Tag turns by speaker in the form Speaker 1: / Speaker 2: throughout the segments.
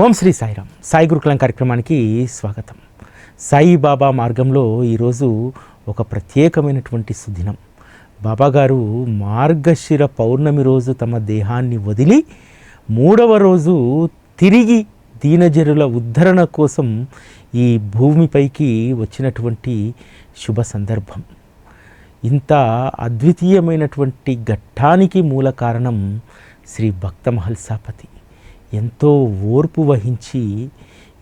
Speaker 1: ఓం శ్రీ సాయిరామ్. సాయి గురుకులం కార్యక్రమానికి స్వాగతం. సాయిబాబా మార్గంలో ఈరోజు ఒక ప్రత్యేకమైనటువంటి సుదినం. బాబాగారు మార్గశిర పౌర్ణమి రోజు తమ దేహాన్ని వదిలి మూడవ రోజు తిరిగి దీనజరుల ఉద్ధరణ కోసం ఈ భూమిపైకి వచ్చినటువంటి శుభ సందర్భం. ఇంత అద్వితీయమైనటువంటి ఘట్టానికి మూల కారణం శ్రీ భక్త మహల్సాపతి. ఎంతో ఓర్పు వహించి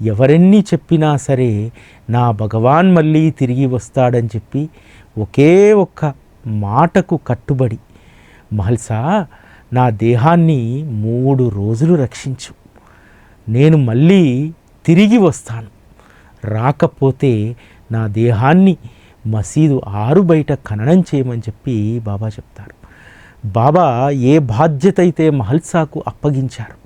Speaker 1: ఎవరెన్ని చెప్పినా సరే నా భగవాన్ మళ్ళీ తిరిగి వస్తాడని చెప్పి ఒకే ఒక్క మాటకు కట్టుబడి మహల్సా నా దేహాన్ని మూడు రోజులు రక్షించు. నేను మళ్ళీ తిరిగి వస్తాను. రాకపోతే నా దేహాన్ని మసీదు ఆరు బయట ఖననం చేయమని చెప్పి బాబా చెప్తారు. బాబా ఏ బాధ్యత అయితే మహల్సాకు అప్పగించారు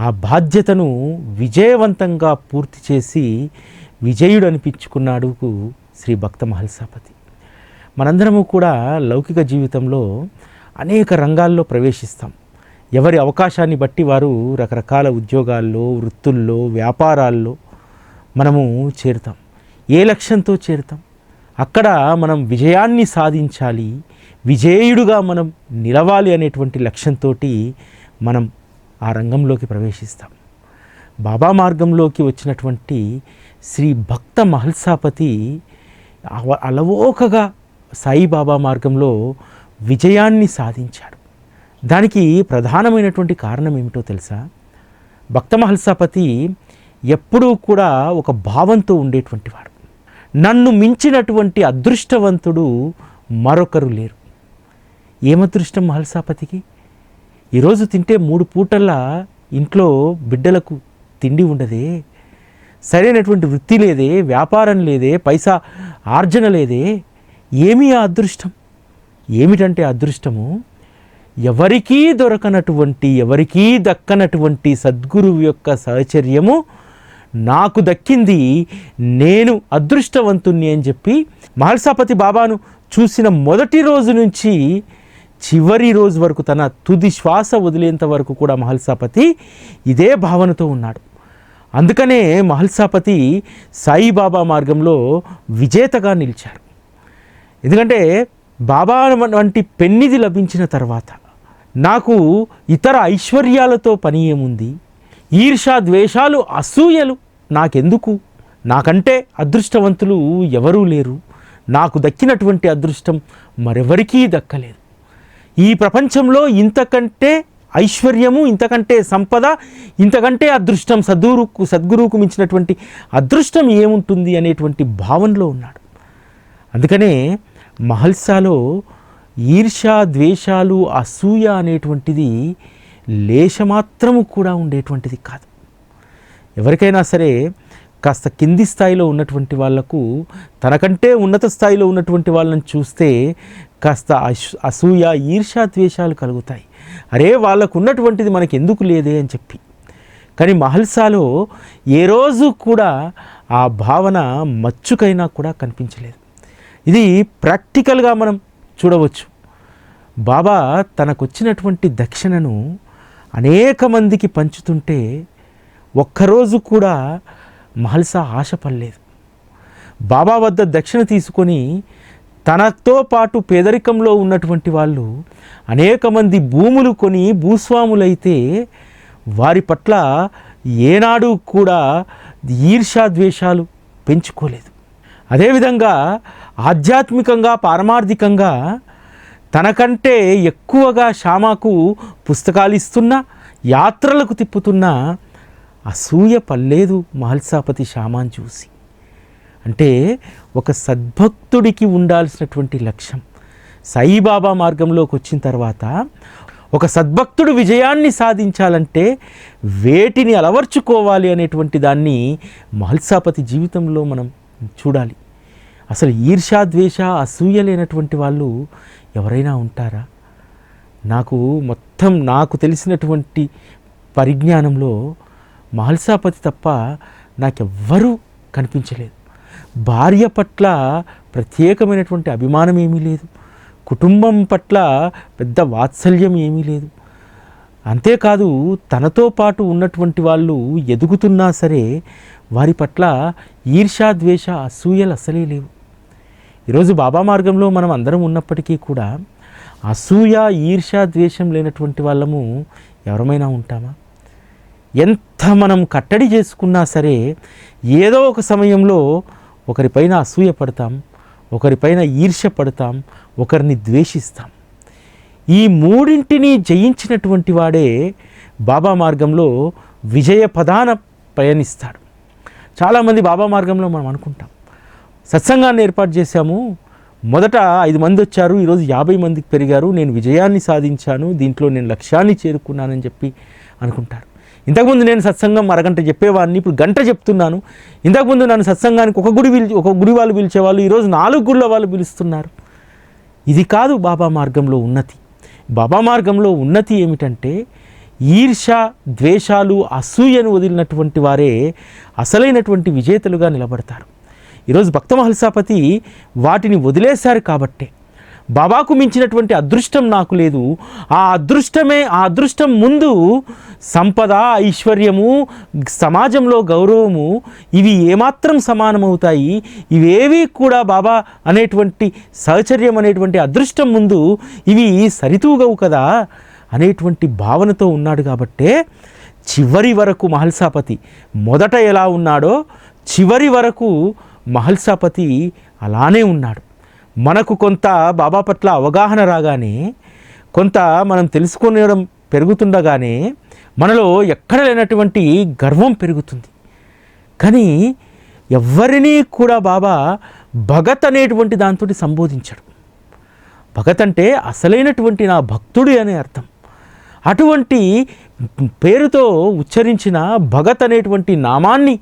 Speaker 1: ఆ బాధ్యతను విజయవంతంగా పూర్తి చేసి విజయుడు అనిపించుకున్నాడు శ్రీ భక్త మహల్సాపతి. మనందరము కూడా లౌకిక జీవితంలో అనేక రంగాల్లో ప్రవేశిస్తాం. ఎవరి అవకాశాన్ని బట్టి వారు రకరకాల ఉద్యోగాల్లో వృత్తుల్లో వ్యాపారాల్లో మనము చేరుతాం. ఏ లక్ష్యంతో చేరుతాం? అక్కడ మనం విజయాన్ని సాధించాలి విజేయుడుగా మనం నిలవాలి అనేటువంటి లక్ష్యంతో మనం ఆ రంగంలోకి ప్రవేశిస్తాం. బాబా మార్గంలోకి వచ్చినటువంటి శ్రీ భక్త మహల్సాపతి అవ- అలవోకగా సాయిబాబా మార్గంలో విజయాన్ని సాధించాడు. దానికి ప్రధానమైనటువంటి కారణం ఏమిటో తెలుసా? భక్త మహల్సాపతి ఎప్పుడూ కూడా ఒక భావంతో ఉండేటువంటి వాడు నన్ను మించినటువంటి అదృష్టవంతుడు మరొకరు లేరు. ఏమదృష్టం మహల్సాపతికి? ఈరోజు తింటే మూడు పూటల్లా ఇంట్లో బిడ్డలకు తిండి ఉండదే. సరైనటువంటి వృత్తి లేదే వ్యాపారం లేదే పైసా ఆర్జన లేదే. ఏమి అదృష్టం? ఏమిటంటే అదృష్టము? ఎవరికీ దొరకనటువంటి ఎవరికీ దక్కనటువంటి సద్గురువు యొక్క సహచర్యము నాకు దక్కింది. నేను అదృష్టవంతుణ్ణి అని చెప్పి మహల్సాపతి బాబాను చూసిన మొదటి రోజు నుంచి చివరి రోజు వరకు తన తుది శ్వాస వదిలేంత వరకు కూడా మహల్సాపతి ఇదే భావనతో ఉన్నాడు. అందుకనే మహల్సాపతి సాయిబాబా మార్గంలో విజేతగా నిలిచారు. ఎందుకంటే బాబా వంటి పెన్నిది లభించిన తర్వాత నాకు ఇతర ఐశ్వర్యాలతో పని ఏముంది? ఈర్షా ద్వేషాలు అసూయలు నాకెందుకు? నాకంటే అదృష్టవంతులు ఎవరూ లేరు. నాకు దక్కినటువంటి అదృష్టం మరెవరికీ దక్కలేదు. ఈ ప్రపంచంలో ఇంతకంటే ఐశ్వర్యము ఇంతకంటే సంపద ఇంతకంటే అదృష్టం సద్గురుకు సద్గురువుకు మించినటువంటి అదృష్టం ఏముంటుంది అనేటువంటి భావనలో ఉన్నాడు. అందుకనే మహల్సాలో ఈర్ష ద్వేషాలు అసూయ అనేటువంటిది లేశమాత్రము కూడా ఉండేటువంటిది కాదు. ఎవరికైనా సరే కాస్త కింది స్థాయిలో ఉన్నటువంటి వాళ్ళకు తనకంటే ఉన్నత స్థాయిలో ఉన్నటువంటి వాళ్ళని చూస్తే కాస్త అసూయ ఈర్ష్యా ద్వేషాలు కలుగుతాయి. అరే వాళ్ళకు ఉన్నటువంటిది మనకి ఎందుకు లేదే అని చెప్పి. కానీ మహల్సాలో ఏ రోజు కూడా ఆ భావన మచ్చుకైనా కూడా కనిపించలేదు. ఇది ప్రాక్టికల్గా మనం చూడవచ్చు. బాబా తనకొచ్చినటువంటి దక్షిణను అనేక మందికి పంచుతుంటే ఒక్కరోజు కూడా మహల్సా ఆశపడలేదు. బాబా వద్ద దక్షిణ తీసుకొని తనతో పాటు పేదరికంలో ఉన్నటువంటి వాళ్ళు అనేక మంది భూములు కొని భూస్వాములైతే వారి పట్ల ఏనాడు కూడా ఈర్షాద్వేషాలు పెంచుకోలేదు. అదేవిధంగా ఆధ్యాత్మికంగా పారమార్థికంగా తనకంటే ఎక్కువగా శ్యామకు పుస్తకాలు ఇస్తున్నా యాత్రలకు తిప్పుతున్నా అసూయ పల్లేదు మహల్సాపతి శ్యామాన్ చూసి అంటే ఒక సద్భక్తుడికి ఉండాల్సినటువంటి లక్ష్యం. సాయిబాబా మార్గంలోకి వచ్చిన తర్వాత ఒక సద్భక్తుడు విజయాన్ని సాధించాలంటే వేటిని అలవర్చుకోవాలి అనేటువంటి దాన్ని మహల్సాపతి జీవితంలో మనం చూడాలి. అసలు ఈర్ష్యాద్వేష అసూయ లేనటువంటి వాళ్ళు ఎవరైనా ఉంటారా? నాకు మొత్తం నాకు తెలిసినటువంటి పరిజ్ఞానంలో మహల్సాపతి తప్ప నాకెవ్వరూ కనిపించలేదు. భార్య పట్ల ప్రత్యేకమైనటువంటి అభిమానం ఏమీ లేదు. కుటుంబం పట్ల పెద్ద వాత్సల్యం ఏమీ లేదు. అంతేకాదు తనతో పాటు ఉన్నటువంటి వాళ్ళు ఎదుగుతున్నా సరే వారి పట్ల ఈర్ష్యా ద్వేష అసూయలు అసలే లేవు. ఈరోజు బాబా మార్గంలో మనం అందరం ఉన్నప్పటికీ కూడా అసూయ ఈర్ష్యా ద్వేషం లేనటువంటి వాళ్ళము ఎవరమైనా ఉంటామా? ఎంత మనం కట్టడి చేసుకున్నా సరే ఏదో ఒక సమయంలో ఒకరిపైన అసూయ పడతాం ఒకరిపైన ఈర్ష్య పడతాం ఒకరిని ద్వేషిస్తాం. ఈ మూడింటిని జయించినటువంటి వాడే బాబా మార్గంలో విజయ పదాన పయనిస్తాడు. చాలామంది బాబా మార్గంలో మనం అనుకుంటాం. సత్సంగాన్ని ఏర్పాటు చేశాము. మొదట ఐదు మంది వచ్చారు ఈరోజు యాభై మందికి పెరిగారు. నేను విజయాన్ని సాధించాను దీంట్లో నేను లక్ష్యాన్ని చేరుకున్నానని చెప్పి అనుకుంటారు. ఇంతకుముందు నేను సత్సంగం అరగంట చెప్పేవాడిని ఇప్పుడు గంట చెప్తున్నాను. ఇంతకుముందు నన్ను సత్సంగానికి ఒక గుడి పిలిచి ఒక గుడి వాళ్ళు పిలిచేవాళ్ళు ఈరోజు నాలుగు గుళ్ళ వాళ్ళు పిలుస్తున్నారు. ఇది కాదు బాబా మార్గంలో ఉన్నతి. బాబా మార్గంలో ఉన్నతి ఏమిటంటే ఈర్ష ద్వేషాలు అసూయను వదిలినటువంటి వారే అసలైనటువంటి విజేతలుగా నిలబడతారు. ఈరోజు భక్త మహల్సాపతి వాటిని వదిలేశారు కాబట్టే. బాబాకు మించినటువంటి అదృష్టం నాకు లేదు. ఆ అదృష్టమే ఆ అదృష్టం ముందు సంపద ఐశ్వర్యము సమాజంలో గౌరవము ఇవి ఏమాత్రం సమానమవుతాయి. ఇవేవి కూడా బాబా అనేటువంటి సహచర్యం అనేటువంటి అదృష్టం ముందు ఇవి సరితూగవు కదా అనేటువంటి భావనతో ఉన్నాడు కాబట్టే చివరి వరకు మహల్సాపతి. మొదట ఎలా ఉన్నాడో చివరి వరకు మహల్సాపతి అలానే ఉన్నాడు. మనకు కొంత బాబా పట్ల అవగాహన రాగానే కొంత మనం తెలుసుకునేడం పెరుగుతుండగానే మనలో ఎక్కడ లేనటువంటి గర్వం పెరుగుతుంది. కానీ ఎవరినీ కూడా బాబా భగత్ అనేటువంటి దాంతో సంబోధించడు. భగత్ అంటే అసలైనటువంటి నా భక్తుడి అనే అర్థం. అటువంటి పేరుతో ఉచ్చరించిన భగత్ అనేటువంటి నామాన్ని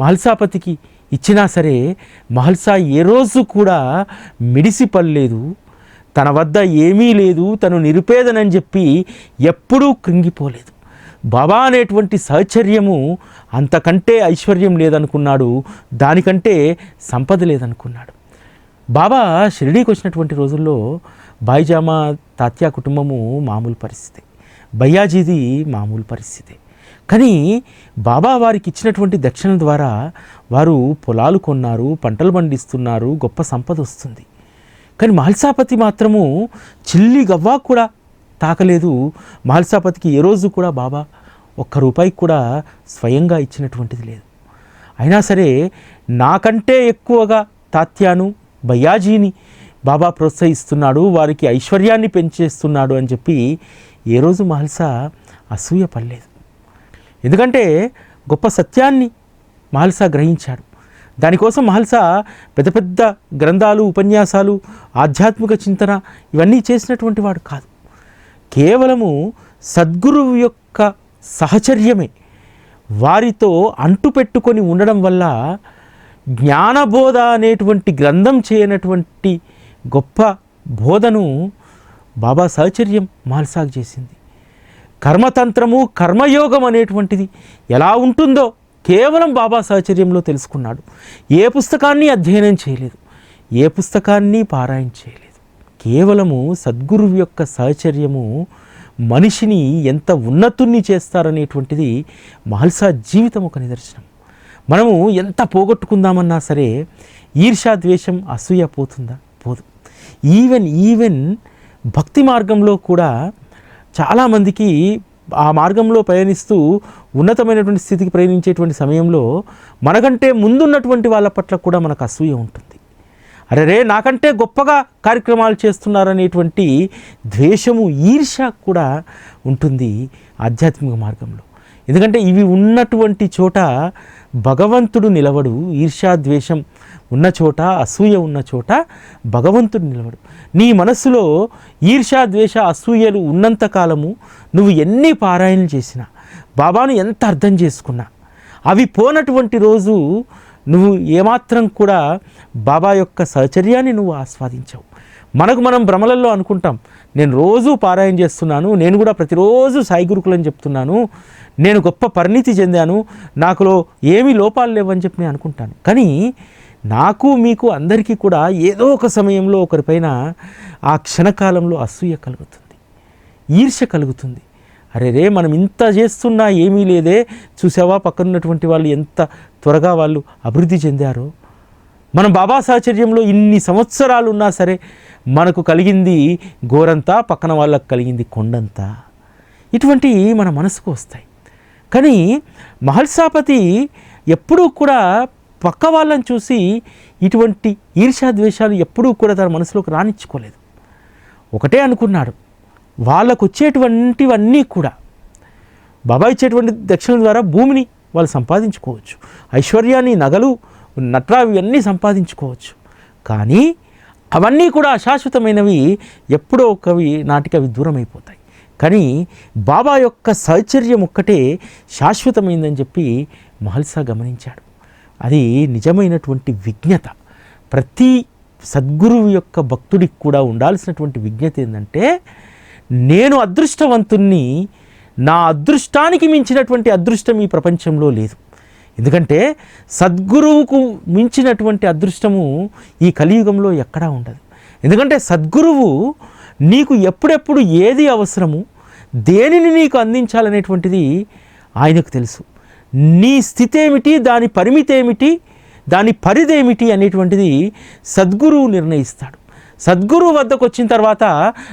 Speaker 1: మహల్సాపతికి ఇచ్చినా సరే మహల్సా ఏ రోజు కూడా మిడిసిపడలేదు. తన వద్ద ఏమీ లేదు తను నిరుపేదనని చెప్పి ఎప్పుడూ కృంగిపోలేదు. బాబా అనేటువంటి సహచర్యము అంతకంటే ఐశ్వర్యం లేదనుకున్నాడు దానికంటే సంపద లేదనుకున్నాడు. బాబా షిరిడీకి వచ్చినటువంటి రోజుల్లో బాయిజామా తాత్యా కుటుంబము మామూలు పరిస్థితి భయ్యాజీది మామూలు పరిస్థితి. కానీ బాబా వారికి ఇచ్చినటువంటి దక్షిణ ద్వారా వారు పొలాలు కొన్నారు పంటలు పండిస్తున్నారు గొప్ప సంపద వస్తుంది. కానీ మహల్సాపతి మాత్రము చిల్లి గవ్వా కూడా తాకలేదు. మహల్సాపతికి ఏ రోజు కూడా బాబా ఒక్క రూపాయికి కూడా స్వయంగా ఇచ్చినటువంటిది లేదు. అయినా సరే నాకంటే ఎక్కువగా తాత్యాను బయ్యాజీని బాబా ప్రోత్సహిస్తున్నాడు వారికి ఐశ్వర్యాన్ని పెంచేస్తున్నాడు అని చెప్పి ఏ రోజు మహల్సా అసూయ పడలేదు. ఎందుకంటే గొప్ప సత్యాన్ని మహల్సా గ్రహించాడు. దానికోసం మహల్సా పెద్ద పెద్ద గ్రంథాలు ఉపన్యాసాలు ఆధ్యాత్మిక చింతన ఇవన్నీ చేసినటువంటి వాడు కాదు. కేవలము సద్గురువు యొక్క సహచర్యమే వారితో అంటుపెట్టుకొని ఉండడం వల్ల జ్ఞానబోధ అనేటువంటి గ్రంథం చేయనటువంటి గొప్ప బోధను బాబా సహచర్యం మహల్సాకు చేసింది. కర్మతంత్రము కర్మయోగం అనేటువంటిది ఎలా ఉంటుందో కేవలం బాబా సహచర్యంలో తెలుసుకున్నాడు. ఏ పుస్తకాన్ని అధ్యయనం చేయలేదు. ఏ పుస్తకాన్ని పారాయణ చేయలేదు. కేవలము సద్గురువు యొక్క సహచర్యము మనిషిని ఎంత ఉన్నతుణ్ణి చేస్తారనేటువంటిది మహల్సా జీవితం ఒక నిదర్శనం. మనము ఎంత పోగొట్టుకుందామన్నా సరే ఈర్షా ద్వేషం అసూయ పోతుందా? పోదు. ఈవెన్ ఈవెన్ భక్తి మార్గంలో కూడా చాలామందికి ఆ మార్గంలో ప్రయాణిస్తూ ఉన్నతమైనటువంటి స్థితికి ప్రయాణించేటువంటి సమయంలో మనకంటే ముందున్నటువంటి వాళ్ళ పట్ల కూడా మనకు అసూయ ఉంటుంది. అరే రే నాకంటే గొప్పగా కార్యక్రమాలు చేస్తున్నారనేటువంటి ద్వేషము ఈర్ష కూడా ఉంటుంది ఆధ్యాత్మిక మార్గంలో. ఎందుకంటే ఇవి ఉన్నటువంటి చోట భగవంతుడు నిలవడు ఈర్ష్యా ద్వేషం ఉన్న చోట అసూయ ఉన్న చోట భగవంతుడు నిలవడు నీ మనస్సులో ఈర్షా ద్వేష అసూయలు ఉన్నంత కాలము నువ్వు ఎన్ని పారాయణలు చేసినా బాబాను ఎంత అర్థం చేసుకున్నా అవి పోనటువంటి రోజు నువ్వు ఏమాత్రం కూడా బాబా యొక్క సహచర్యాన్ని నువ్వు ఆస్వాదించావు. మనకు మనం భ్రమలలో అనుకుంటాం నేను రోజూ పారాయణ చేస్తున్నాను నేను కూడా ప్రతిరోజు సాయి గురుకులని చెప్తున్నాను నేను గొప్ప పరిణితి చెందాను నాకులో ఏమీ లోపాలు లేవని చెప్పి నేను అనుకుంటాను. కానీ నాకు మీకు అందరికీ కూడా ఏదో ఒక సమయంలో ఒకరిపైన ఆ క్షణకాలంలో అసూయ కలుగుతుంది. ఈర్ష్య కలుగుతుంది. అరే రే మనం ఇంత చేస్తున్నా ఏమీ లేదే. చూసావా పక్కనున్నటువంటి వాళ్ళు ఎంత త్వరగా వాళ్ళు అభివృద్ధి చెందారో. మనం బాబా సాహచర్యంలో ఇన్ని సంవత్సరాలు ఉన్నా సరే మనకు కలిగింది గోరంతా పక్కన వాళ్ళకు కలిగింది కొండంతా. ఇటువంటివి మన మనసుకు వస్తాయి. కానీ మహల్సాపతి ఎప్పుడూ కూడా పక్క వాళ్ళని చూసి ఇటువంటి ఈర్ష్యాద్వేషాలు ఎప్పుడూ కూడా తన మనసులోకి రానిచ్చుకోలేదు. ఒకటే అనుకున్నాడు. వాళ్ళకు వచ్చేటువంటివన్నీ కూడా బాబా ఇచ్చేటువంటి దక్షిణ ద్వారా భూమిని వాళ్ళు సంపాదించుకోవచ్చు. ఐశ్వర్యాన్ని నగలు నట్రా ఇవన్నీ సంపాదించుకోవచ్చు. కానీ అవన్నీ కూడా అశాశ్వతమైనవి ఎప్పుడో ఒకవి నాటికి అవి దూరం అయిపోతాయి కానీ బాబా యొక్క సౌచర్యం ఒక్కటే శాశ్వతమైందని చెప్పి మహల్సా గమనించాడు. అది నిజమైనటువంటి విజ్ఞత. ప్రతి సద్గురువు యొక్క భక్తుడికి కూడా ఉండాల్సినటువంటి విజ్ఞత ఏంటంటే నేను అదృష్టవంతుణ్ణి నా అదృష్టానికి మించినటువంటి అదృష్టం ఈ ప్రపంచంలో లేదు. ఎందుకంటే సద్గురువుకు మించినటువంటి అదృష్టము ఈ కలియుగంలో ఎక్కడా ఉండదు. ఎందుకంటే సద్గురువు నీకు ఎప్పుడెప్పుడు ఏది అవసరము దేనిని నీకు అందించాలనేటువంటిది ఆయనకు తెలుసు. నీ స్థితి ఏమిటి దాని పరిమితి ఏమిటి దాని పరిధి ఏమిటి అనేటువంటిది సద్గురువు నిర్ణయిస్తాడు. సద్గురువు వద్దకు వచ్చిన తర్వాత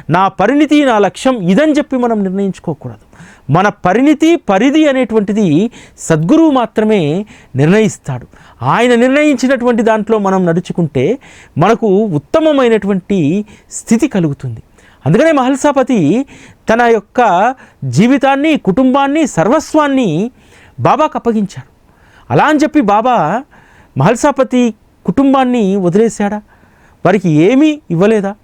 Speaker 1: నా పరిణితి నా లక్ష్యం ఇదని చెప్పి మనం నిర్ణయించుకోకూడదు. మన పరిణితి పరిధి అనేటువంటిది సద్గురువు మాత్రమే నిర్ణయిస్తాడు. ఆయన నిర్ణయించినటువంటి దాంట్లో మనం నడుచుకుంటే మనకు ఉత్తమమైనటువంటి స్థితి కలుగుతుంది. అందుకనే మహల్సాపతి తన యొక్క జీవితాన్ని కుటుంబాన్ని సర్వస్వాన్ని బాబాకు అప్పగించాడు. అలా అని చెప్పి బాబా మహల్సాపతి కుటుంబాన్ని వదిలేశాడా? వారికి ఏమీ ఇవ్వలేదా?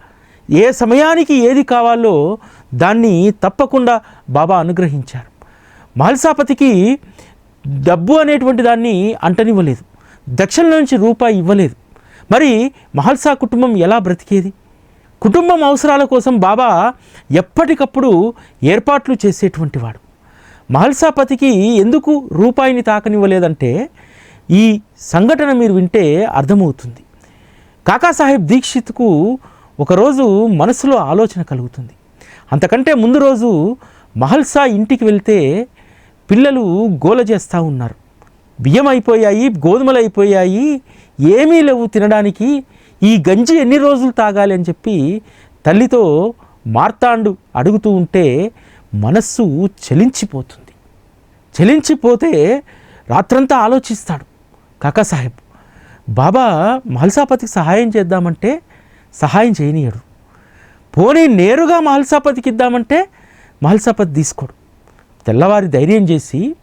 Speaker 1: ఏ సమయానికి ఏది కావాలో దాన్ని తప్పకుండా బాబా అనుగ్రహించారు. మహల్సాపతికి డబ్బు అనేటువంటి దాన్ని అంటనివ్వలేదు. దక్షిణ నుంచి రూపాయి ఇవ్వలేదు. మరి మహల్సా కుటుంబం ఎలా బ్రతికేది? కుటుంబం అవసరాల కోసం బాబా ఎప్పటికప్పుడు ఏర్పాట్లు చేసేటువంటి వాడు. మహల్సాపతికి ఎందుకు రూపాయిని తాకనివ్వలేదంటే ఈ సంఘటన మీరు వింటే అర్థమవుతుంది. కాకాసాహెబ్ దీక్షిత్కు ఒకరోజు మనసులో ఆలోచన కలుగుతుంది. అంతకంటే ముందు రోజు మహల్సా ఇంటికి వెళ్తే పిల్లలు గోల చేస్తూ ఉన్నారు. బియ్యం అయిపోయాయి గోధుమలు అయిపోయాయి ఏమీ లేవు తినడానికి. ఈ గంజి ఎన్ని రోజులు తాగాలి అని చెప్పి తల్లితో మార్తాండు అడుగుతూ ఉంటే మనస్సు చలించిపోతుంది. చలించిపోతే రాత్రంతా ఆలోచిస్తాడు కాకా సాహెబ్ బాబా మహల్సాపతికి సహాయం చేద్దామంటే సహాయం చేయనీయడు. పోనీ నేరుగా మహల్సాపతికి ఇద్దామంటే మహల్సాపతి తీసుకోడు. తెల్లవారి ధైర్యం చేసి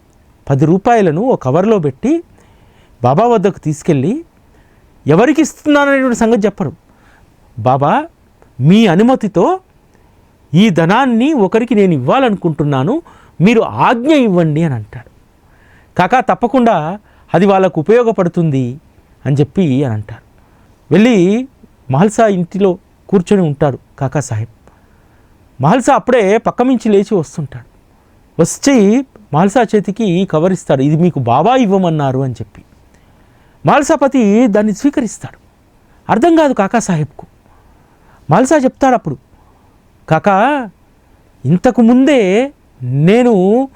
Speaker 1: పది రూపాయలను ఒక కవర్లో పెట్టి బాబా వద్దకు తీసుకెళ్ళి ఎవరికి ఇస్తున్నాననేటువంటి సంగతి చెప్పడు. బాబా మీ అనుమతితో ఈ ధనాన్ని ఒకరికి నేను ఇవ్వాలనుకుంటున్నాను మీరు ఆజ్ఞ ఇవ్వండి అని అంటాడు. కాకా తప్పకుండా అది వాళ్ళకు ఉపయోగపడుతుంది అని చెప్పి అని అంటారు వెళ్ళి మహల్సా ఇంటిలో కూర్చొని ఉంటాడు కాకా సాహెబ్. మహల్సా అప్పుడే పక్క నుంచి లేచి వస్తుంటాడు. వచ్చి మహల్సా చేతికి కవర్ ఇస్తాడు ఇది మీకు బాబా ఇవ్వమన్నారు అని చెప్పి. మహల్సాపతి దాన్ని స్వీకరిస్తాడు. అర్థం కాదు కాకా సాహెబ్కు. మహల్సా చెప్తాడు అప్పుడు కాకా ఇంతకు ముందే నేను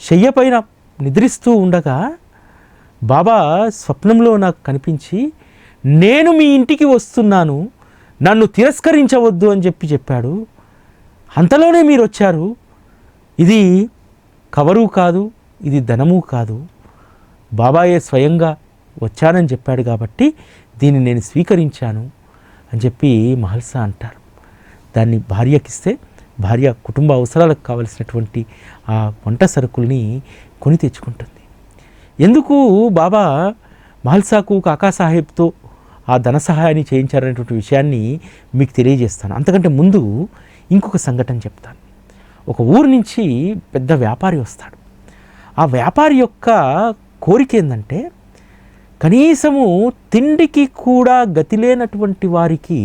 Speaker 1: శయ్య పైన నిద్రిస్తూ ఉండగా బాబా స్వప్నంలో నాకు కనిపించి నేను మీ ఇంటికి వస్తున్నాను నన్ను తిరస్కరించవద్దు అని చెప్పి చెప్పాడు. అంతలోనే మీరు వచ్చారు ఇది కవరు కాదు ఇది ధనము కాదు. బాబాయే స్వయంగా వచ్చానని చెప్పాడు కాబట్టి దీన్ని నేను స్వీకరించాను అని చెప్పి మహల్సా అంటారు. దాన్ని భార్యకిస్తే భార్య కుటుంబ అవసరాలకు కావలసినటువంటి ఆ వంట సరుకుల్ని కొని తెచ్చుకుంటుంది. ఎందుకు బాబా మాల్సాకు కాకా సాహెబ్తో ఆ ధన సహాయాన్ని చేయించారనేటువంటి విషయాన్ని మీకు తెలియజేస్తాను. అంతకంటే ముందు ఇంకొక సంఘటన చెప్తాను. ఒక ఊరు నుంచి పెద్ద వ్యాపారి వస్తాడు. ఆ వ్యాపారి యొక్క కోరిక ఏంటంటే కనీసము తిండికి కూడా గతి లేనటువంటి వారికి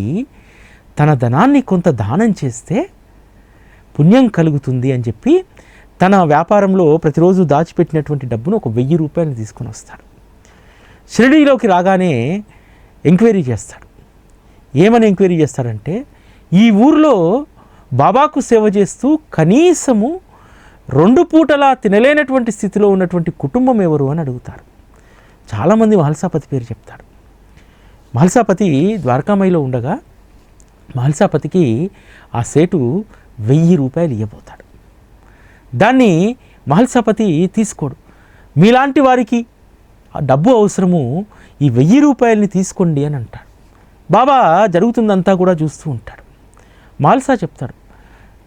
Speaker 1: తన ధనాన్ని కొంత దానం చేస్తే పుణ్యం కలుగుతుంది అని చెప్పి తన వ్యాపారంలో ప్రతిరోజు దాచిపెట్టినటువంటి డబ్బును ఒక వెయ్యి రూపాయలు తీసుకొని వస్తాడు. షిరిడీలోకి రాగానే ఎంక్వైరీ చేస్తాడు. ఏమని ఎంక్వైరీ చేస్తాడంటే ఈ ఊరిలో బాబాకు సేవ చేస్తూ కనీసము రెండు పూటలా తినలేనటువంటి స్థితిలో ఉన్నటువంటి కుటుంబం ఎవరు అని అడుగుతారు చాలామంది మహల్సాపతి పేరు చెప్తారు మహల్సాపతి ద్వారకామయిలో ఉండగా మహల్సాపతికి ఆ సేటు వెయ్యి రూపాయలు ఇవ్వబోతాడు. దాన్ని మహల్సాపతి తీసుకోడు. మీలాంటి వారికి ఆ డబ్బు అవసరము ఈ వెయ్యి రూపాయలని తీసుకోండి అని అంటాడు. బాబా జరుగుతుందంతా కూడా చూస్తూ ఉంటాడు. మాల్సా చెప్తాడు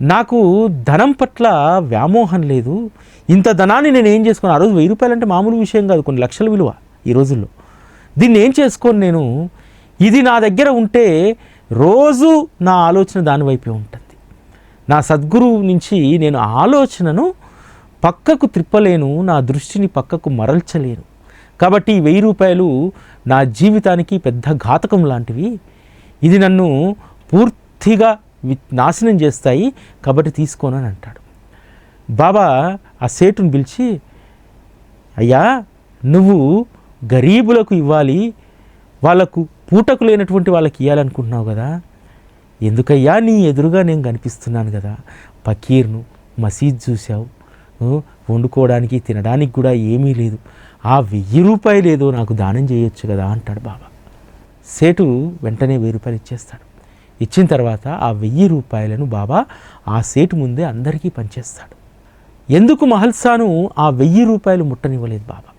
Speaker 1: నాకు ధనం పట్ల వ్యామోహం లేదు. ఇంత ధనాన్ని నేను ఏం చేసుకున్నాను? ఆ రోజు వెయ్యి రూపాయలు అంటే మామూలు విషయం కాదు కొన్ని లక్షల విలువ ఈ రోజుల్లో. దీన్ని ఏం చేసుకోను నేను? ఇది నా దగ్గర ఉంటే రోజు నా ఆలోచన దానివైపే ఉంటుంది. నా సద్గురువు నుంచి నేను ఆలోచనను పక్కకు త్రిప్పలేను నా దృష్టిని పక్కకు మరల్చలేను. కాబట్టి ఈ వెయ్యి రూపాయలు నా జీవితానికి పెద్ద ఘాతకం లాంటివి. ఇది నన్ను పూర్తిగా నాశనం చేస్తాయి కాబట్టి తీసుకోను అని అంటాడు. బాబా ఆ సేటును పిలిచి అయ్యా నువ్వు గరీబులకు ఇవ్వాలి వాళ్ళకు పూటకు లేనటువంటి వాళ్ళకి ఇవ్వాలనుకుంటున్నావు కదా ఎందుకయ్యా నీ ఎదురుగా నేను కనిపిస్తున్నాను కదా? పకీర్ను మసీద్ చూసావు వండుకోవడానికి తినడానికి కూడా ఏమీ లేదు. ఆ వెయ్యి రూపాయలు ఏదో నాకు దానం చేయొచ్చు కదా అంటాడు బాబా. సేటు వెంటనే వెయ్యి రూపాయలు ఇచ్చేస్తాడు. ఇచ్చిన తర్వాత ఆ వెయ్యి రూపాయలను బాబా ఆ సేటు ముందే అందరికీ పంచేస్తాడు. ఎందుకు మహల్సాను ఆ వెయ్యి రూపాయలు ముట్టనివ్వలేదు బాబా?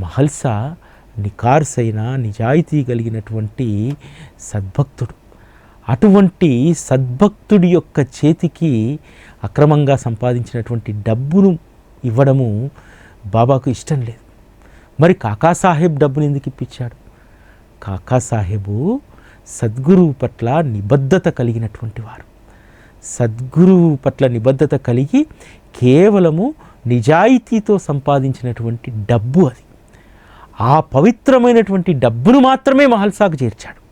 Speaker 1: మహల్సా నికార్సైన నిజాయితీ కలిగినటువంటి సద్భక్తుడు. అటువంటి సద్భక్తుడి యొక్క చేతికి అక్రమంగా సంపాదించినటువంటి డబ్బును ఇవ్వడము బాబాకు ఇష్టం లేదు. మరి కాకాసాహెబ్ డబ్బును ఎందుకు ఇప్పించాడు? కాకాసాహెబు సద్గురువు పట్ల నిబద్ధత కలిగినటువంటి వారు. సద్గురువు పట్ల నిబద్ధత కలిగి కేవలము నిజాయితీతో సంపాదించినటువంటి డబ్బు అది. ఆ పవిత్రమైనటువంటి డబ్బును మాత్రమే మహల్సాకు చేర్చాడు.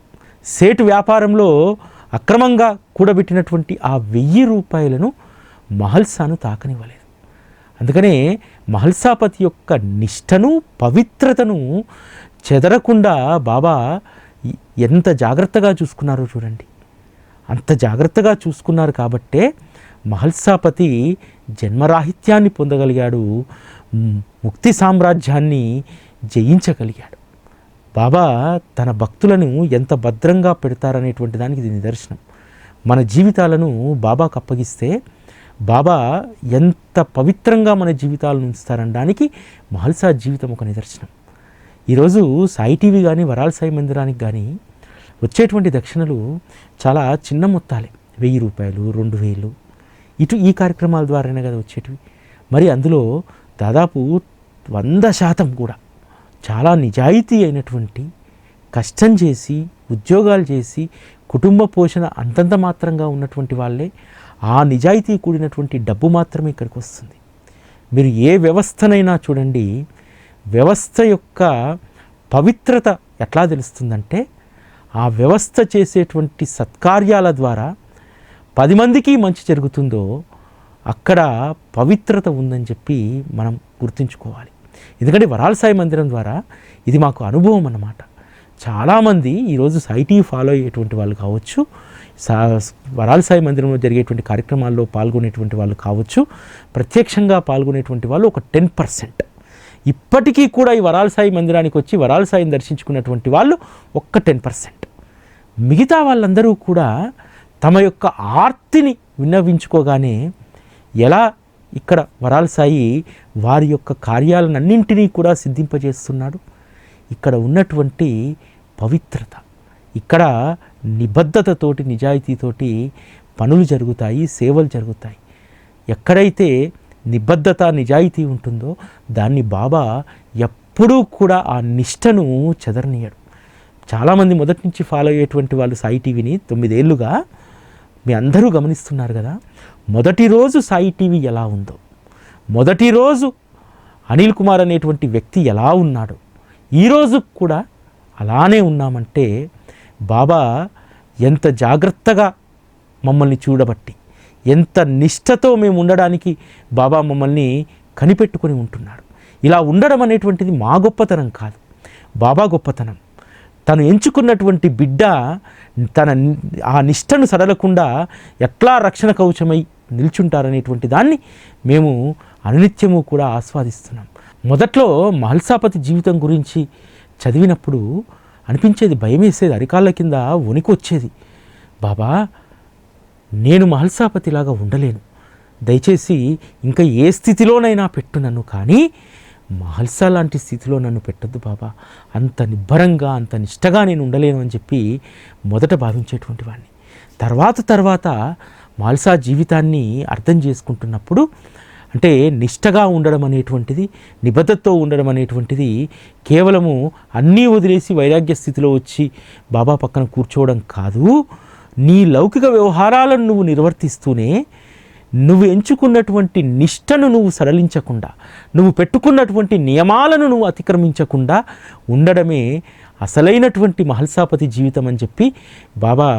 Speaker 1: సేటు వ్యాపారంలో అక్రమంగా కూడబెట్టినటువంటి ఆ వెయ్యి రూపాయలను మహల్సాను తాకనివ్వలేదు. అందుకనే మహల్సాపతి యొక్క నిష్టను పవిత్రతను చెదరకుండా బాబా ఎంత జాగ్రత్తగా చూసుకున్నారో చూడండి. అంత జాగ్రత్తగా చూసుకున్నారు కాబట్టే మహల్సాపతి జన్మరాహిత్యాన్ని పొందగలిగాడు ముక్తి సామ్రాజ్యాన్ని జయించగలిగాడు. బాబా తన భక్తులను ఎంత భద్రంగా పెడతారనేటువంటి దానికి ఇది నిదర్శనం. మన జీవితాలను బాబాకు అప్పగిస్తే బాబా ఎంత పవిత్రంగా మన జీవితాలను ఉంచుతారనడానికి మహల్సా జీవితం ఒక నిదర్శనం. ఈరోజు సాయి టీవీ కానీ వరాల సాయి మందిరానికి కానీ వచ్చేటువంటి దక్షిణలు చాలా చిన్న మొత్తాలే. వెయ్యి రూపాయలు రెండు వేలు. ఇటు ఈ కార్యక్రమాల ద్వారానే కదా వచ్చేటివి. మరి అందులో దాదాపు వంద శాతం కూడా చాలా నిజాయితీ అయినటువంటి కష్టం చేసి ఉద్యోగాలు చేసి కుటుంబ పోషణ అంతంత మాత్రంగా ఉన్నటువంటి వాళ్ళే ఆ నిజాయితీ కూడినటువంటి డబ్బు మాత్రమే ఇక్కడికి వస్తుంది మీరు ఏ వ్యవస్థనైనా చూడండి వ్యవస్థ యొక్క పవిత్రత ఎట్లా తెలుస్తుందంటే ఆ వ్యవస్థ చేసేటువంటి సత్కార్యాల ద్వారా పది మందికి మంచి జరుగుతుందో అక్కడ పవిత్రత ఉందని చెప్పి మనం గుర్తుంచుకోవాలి. ఎందుకంటే వరాల సాయి మందిరం ద్వారా ఇది మాకు అనుభవం అన్నమాట. చాలామంది ఈరోజు సైటీ ఫాలో అయ్యేటువంటి వాళ్ళు కావచ్చు సా వరాల సాయి మందిరంలో జరిగేటువంటి కార్యక్రమాల్లో పాల్గొనేటువంటి వాళ్ళు కావచ్చు ప్రత్యక్షంగా పాల్గొనేటువంటి వాళ్ళు ఒక టెన్ పర్సెంట్. ఇప్పటికీ కూడా ఈ వరాల సాయి మందిరానికి వచ్చి వరాల సాయిని దర్శించుకున్నటువంటి వాళ్ళు ఒక్క టెన్ పర్సెంట్. మిగతా వాళ్ళందరూ కూడా తమ యొక్క ఆర్తిని విన్నవించుకోగానే ఎలా ఇక్కడ వరాల సాయి వారి యొక్క కార్యాలన్నింటినీ కూడా సిద్ధింపజేస్తున్నాడు. ఇక్కడ ఉన్నటువంటి పవిత్రత ఇక్కడ నిబద్ధతతోటి నిజాయితీతోటి పనులు జరుగుతాయి సేవలు జరుగుతాయి. ఎక్కడైతే నిబద్ధత నిజాయితీ ఉంటుందో దాన్ని బాబా ఎప్పుడూ కూడా ఆ నిష్టను చెదరనీయడు. చాలామంది మొదటి నుంచి ఫాలో అయ్యేటువంటి వాళ్ళు సాయి టీవీని తొమ్మిదేళ్ళుగా మీ అందరూ గమనిస్తున్నారు కదా. మొదటి రోజు సాయి టీవీ ఎలా ఉందో మొదటి రోజు అనిల్ కుమార్ అనేటువంటి వ్యక్తి ఎలా ఉన్నాడో ఈరోజు కూడా అలానే ఉన్నామంటే బాబా ఎంత జాగ్రత్తగా మమ్మల్ని చూడబట్టి ఎంత నిష్టతో మేము ఉండడానికి బాబా మమ్మల్ని కనిపెట్టుకొని ఉంటున్నాడు. ఇలా ఉండడం అనేటువంటిది మా గొప్పతనం కాదు బాబా గొప్పతనం. తను ఎంచుకున్నటువంటి బిడ్డ తన ఆ నిష్టను సడలకుండా ఎట్లా రక్షణ కవచమై నిల్చుంటారనేటువంటి దాన్ని మేము అనునిత్యము కూడా ఆస్వాదిస్తున్నాం. మొదట్లో మహల్సాపతి జీవితం గురించి చదివినప్పుడు అనిపించేది భయం వేసేది అరికాళ్ళ కింద ఉనికి వచ్చేది బాబా నేను మహల్సాపతిలాగా ఉండలేను. దయచేసి ఇంకా ఏ స్థితిలోనైనా పెట్టు నన్ను కానీ మహల్సా లాంటి స్థితిలో నన్ను పెట్టద్దు బాబా. అంత నిబ్బరంగా అంత నిష్టగా నేను ఉండలేను అని చెప్పి మొదట భావించేటువంటి వాడిని తర్వాత తర్వాత మాల్సా జీవితాన్ని అర్థం చేసుకుంటున్నప్పుడు అంటే నిష్టగా ఉండడం అనేటువంటిది నిబద్ధతతో ఉండడం అనేటువంటిది కేవలము అన్నీ వదిలేసి వైరాగ్య స్థితిలో వచ్చి బాబా పక్కన కూర్చోవడం కాదు. నీ లౌకిక వ్యవహారాలను నువ్వు నిర్వర్తిస్తూనే నువ్వు ఎంచుకున్నటువంటి నిష్టను నువ్వు సడలించకుండా నువ్వు పెట్టుకున్నటువంటి నియమాలను నువ్వు అతిక్రమించకుండా ఉండడమే అసలైనటువంటి మహల్సాపతి జీవితం అని చెప్పి బాబా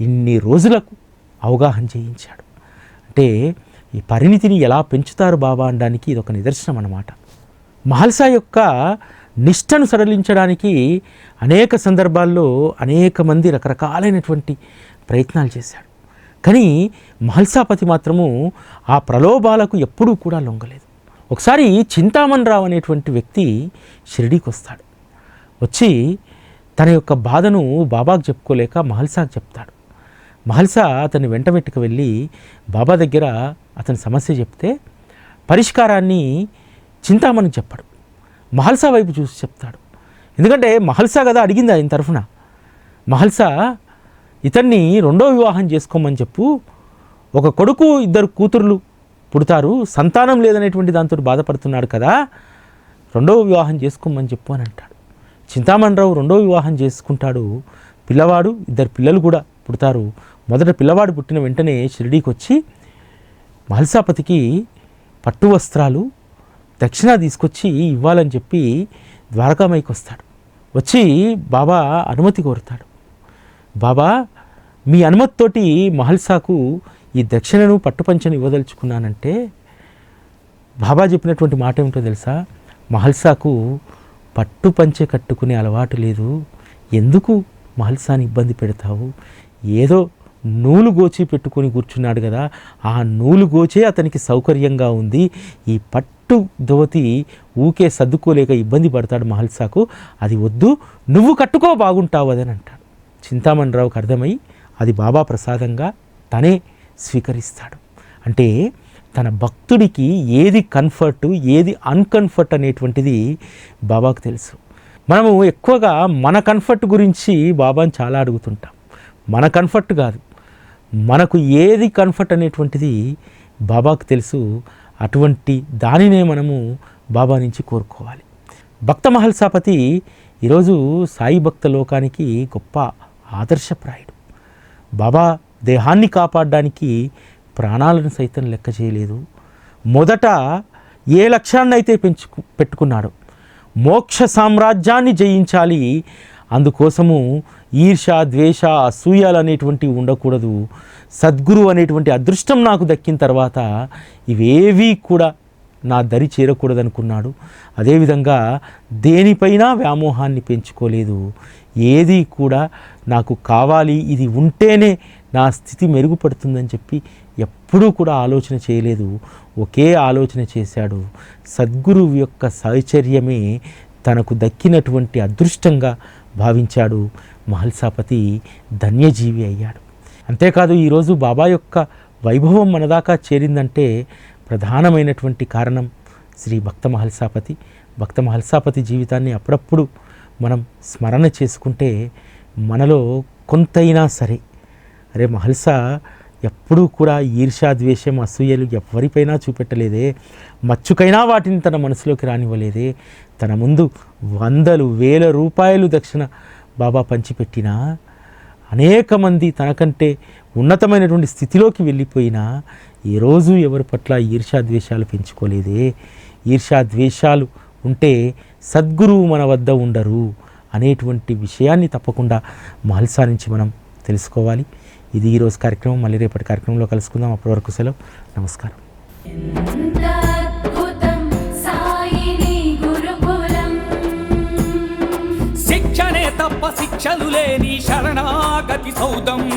Speaker 1: ఇన్ని రోజులకు అవగాహన చేయించాడు. అంటే ఈ పరిణితిని ఎలా పెంచుతారు బాబా అనడానికి ఇది ఒక నిదర్శనం అన్నమాట. మహల్సా యొక్క నిష్టను సడలించడానికి అనేక సందర్భాల్లో అనేక మంది రకరకాలైనటువంటి ప్రయత్నాలు చేశాడు. కానీ మహల్సాపతి మాత్రము ఆ ప్రలోభాలకు ఎప్పుడూ కూడా లొంగలేదు. ఒకసారి చింతామన్ రావు అనేటువంటి వ్యక్తి షిరిడీకి వస్తాడు. వచ్చి తన యొక్క బాధను బాబాకు చెప్పుకోలేక మహల్సాకు చెప్తాడు. మహల్సా అతన్ని వెంటబెట్టుకు వెళ్ళి బాబా దగ్గర అతని సమస్య చెప్తే పరిష్కారాన్ని చింతామణికి చెప్పడు. మహల్సా వైపు చూసి చెప్తాడు. ఎందుకంటే మహల్సా కదా అడిగింది ఆయన తరఫున. మహల్సా ఇతన్ని రెండో వివాహం చేసుకోమని చెప్పు. ఒక కొడుకు ఇద్దరు కూతుర్లు పుడతారు. సంతానం లేదనేటువంటి దాంతో బాధపడుతున్నాడు కదా. రెండవ వివాహం చేసుకోమని చెప్పు అని అంటాడు. చింతామణరావు రెండో వివాహం చేసుకుంటాడు. పిల్లవాడు ఇద్దరు పిల్లలు కూడా పుడతారు. మొదట పిల్లవాడు పుట్టిన వెంటనే షిరిడీకి వచ్చి మహల్సాపతికి పట్టు వస్త్రాలు దక్షిణ తీసుకొచ్చి ఇవ్వాలని చెప్పి ద్వారకామైకి వస్తాడు. వచ్చి బాబా అనుమతి కోరుతాడు. బాబా మీ అనుమతితోటి మహల్సాకు ఈ దక్షిణను పట్టుపంచను ఇవ్వదలుచుకున్నానంటే బాబా చెప్పినటువంటి మాట ఏమిటో తెలుసా? మహల్సాకు పట్టు పంచె కట్టుకునే అలవాటు లేదు. ఎందుకు మహల్సాని ఇబ్బంది పెడతావు? ఏదో నూలు గోచి పెట్టుకొని కూర్చున్నాడు కదా ఆ నూలు గోచే అతనికి సౌకర్యంగా ఉంది. ఈ పట్టు దోతి ఊకే సర్దుకోలేక ఇబ్బంది పడతాడు మహల్సాకు. అది వద్దు నువ్వు కట్టుకో బాగుంటావు అదని అంటాడు. చింతామణి రావుకి అర్థమై అది బాబా ప్రసాదంగా తనే స్వీకరిస్తాడు. అంటే తన భక్తుడికి ఏది కంఫర్ట్ ఏది అన్కంఫర్ట్ అనేటువంటిది బాబాకు తెలుసు. మనము ఎక్కువగా మన కంఫర్ట్ గురించి బాబాని చాలా అడుగుతుంటాం. మన కంఫర్ట్ కాదు. మనకు ఏది కంఫర్ట్ అనేటువంటిది బాబాకు తెలుసు అటువంటి దానినే మనము బాబా నుంచి కోరుకోవాలి. భక్త మహల్సాపతి ఈరోజు సాయి భక్త లోకానికి గొప్ప ఆదర్శప్రాయుడు. బాబా దేహాన్ని కాపాడడానికి ప్రాణాలను సైతం లెక్క చేయలేదు. మొదట ఏ లక్ష్యాన్ని అయితే పెంచు పెట్టుకున్నాడో మోక్ష సామ్రాజ్యాన్ని జయించాలి. అందుకోసము ఈర్ష ద్వేష అసూయలు అనేటువంటివి ఉండకూడదు. సద్గురు అనేటువంటి అదృష్టం నాకు దక్కిన తర్వాత ఇవేవీ కూడా నా దరి చేరకూడదనుకున్నాడు. అదేవిధంగా దేనిపైన వ్యామోహాన్ని పెంచుకోలేదు. ఏది కూడా నాకు కావాలి ఇది ఉంటేనే నా స్థితి మెరుగుపడుతుందని చెప్పి ఎప్పుడూ కూడా ఆలోచన చేయలేదు. ఒకే ఆలోచన చేశాడు. సద్గురువు యొక్క సౌచర్యమే తనకు దక్కినటువంటి అదృష్టంగా భావించాడు మహల్సాపతి ధన్యజీవి అయ్యాడు. అంతేకాదు ఈరోజు బాబా యొక్క వైభవం మనదాకా చేరిందంటే ప్రధానమైనటువంటి కారణం శ్రీ భక్త మహల్సాపతి. భక్త మహల్సాపతి జీవితాన్ని అప్పుడప్పుడు మనం స్మరణ చేసుకుంటే మనలో కొంతైనా సరే అరే మహల్సా ఎప్పుడూ కూడా ఈర్షా ద్వేషం అసూయలు ఎవరిపైనా చూపెట్టలేదే. మచ్చుకైనా వాటిని తన మనసులోకి రానివ్వలేదే. తన ముందు వందలు వేల రూపాయలు దక్షిణ బాబా పంచిపెట్టినా అనేక మంది తనకంటే ఉన్నతమైనటువంటి స్థితిలోకి వెళ్ళిపోయినా ఈరోజు రోజు ఎవరి పట్ల ఈర్ష్యాద్వేషాలు పెంచుకోలేదే. ఈర్ష్యాద్వేషాలు ఉంటే సద్గురువు మన వద్ద ఉండరు అనేటువంటి విషయాన్ని తప్పకుండా మహల్సా నుంచి మనం తెలుసుకోవాలి. ఇది ఈరోజు కార్యక్రమం. మళ్ళీ రేపటి కార్యక్రమంలో కలుసుకుందాం. అప్పటి వరకు సెలవు. నమస్కారం.
Speaker 2: శిక్షణే తప్ప శిక్షలు లేని శరణాగతి సౌదం.